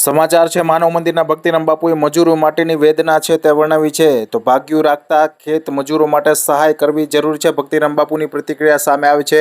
સમાચાર છે, માનવ મંદિરના ભક્તિરામ બાપુએ મજૂરો માટેની વેદના છે તે વર્ણવી છે. તો ભાગ્યું રાખતા ખેત મજૂરો માટે સહાય કરવી જરૂરી છે. ભક્તિરામ બાપુની પ્રતિક્રિયા સામે આવી છે.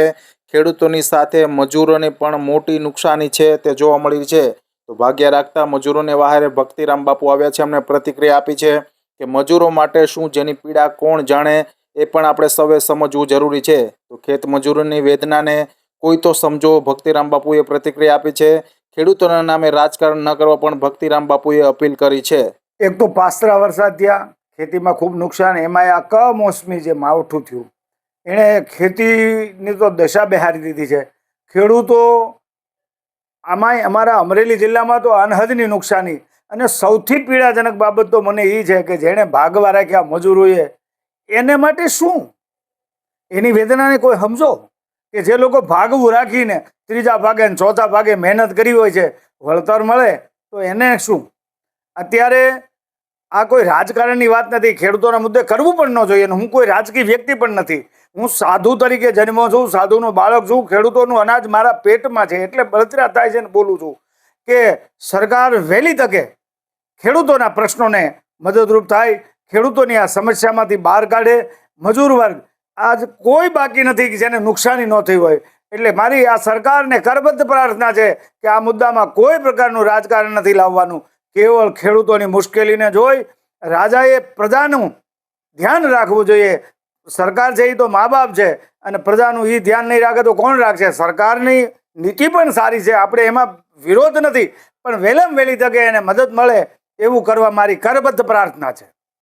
ખેડૂતોની સાથે મજૂરોને પણ મોટી નુકસાની છે તે જોવા મળી છે. તો ભાગ્ય રાખતા મજૂરોને વહારે ભક્તિરામ બાપુ આવ્યા છે. અમને પ્રતિક્રિયા આપી છે કે મજૂરો માટે શું, જેની પીડા કોણ જાણે એ પણ આપણે સૌએ સમજવું જરૂરી છે. તો ખેત મજૂરોની વેદનાને કોઈ તો સમજો. ભક્તિરામ બાપુએ પ્રતિક્રિયા આપી છે ખેડૂતોના નામે રાજકારણ ન કરવા પણ ભક્તિરામ બાપુએ અપીલ કરી છે. એક તો પાસરા વરસાદ થયા, ખેતીમાં ખૂબ નુકસાન, એમાંય આ કમોસમી જે માવઠું થયું. એણે ખેતીની તો દશા બેહારી દીધી છે. ખેડૂતો આમાંય અમારા અમરેલી જિલ્લામાં તો અનહદની નુકસાની. અને સૌથી પીડાજનક બાબત તો મને એ છે કે જેણે ભાગવા રાખ્યા મજૂરોએ એને માટે શું? એની વેદનાને કોઈ સમજો? કે જે લોકો ભાગવું રાખીને ત્રીજા ભાગે ને ચોથા ભાગે મહેનત કરી હોય છે, વળતર મળે, તો એને શું? અત્યારે આ કોઈ રાજકારણની વાત નથી, ખેડૂતોના મુદ્દે કરવું પણ ન જોઈએ અને હું કોઈ રાજકીય વ્યક્તિ પણ નથી. હું સાધુ તરીકે જન્મો છું, સાધુનો બાળક છું, ખેડૂતોનું અનાજ મારા પેટમાં છે, એટલે બળતરા થાય છે ને બોલું છું કે સરકાર વહેલી તકે ખેડૂતોના પ્રશ્નોને મદદરૂપ થાય, ખેડૂતોની આ સમસ્યામાંથી બહાર કાઢે, મજૂર વર્ગ આજ કોઈ બાકી નથી કે જેને નુકસાની ન થઈ હોય. એટલે મારી આ સરકારને કરબદ્ધ પ્રાર્થના છે કે આ મુદ્દામાં કોઈ પ્રકારનું રાજકારણ નથી લાવવાનું. કેવળ ખેડૂતોની મુશ્કેલીને જોઈ રાજાએ પ્રજાનું ધ્યાન રાખવું જોઈએ. સરકાર છે એ તો મા બાપ છે અને પ્રજાનું એ ધ્યાન નહીં રાખે તો કોણ રાખશે? સરકારની નીતિ પણ સારી છે. આપણે એમાં વિરોધ નથી. પણ વહેલામ વહેલી તકે એને મદદ મળે એવું કરવા મારી કરબદ્ધ પ્રાર્થના છે.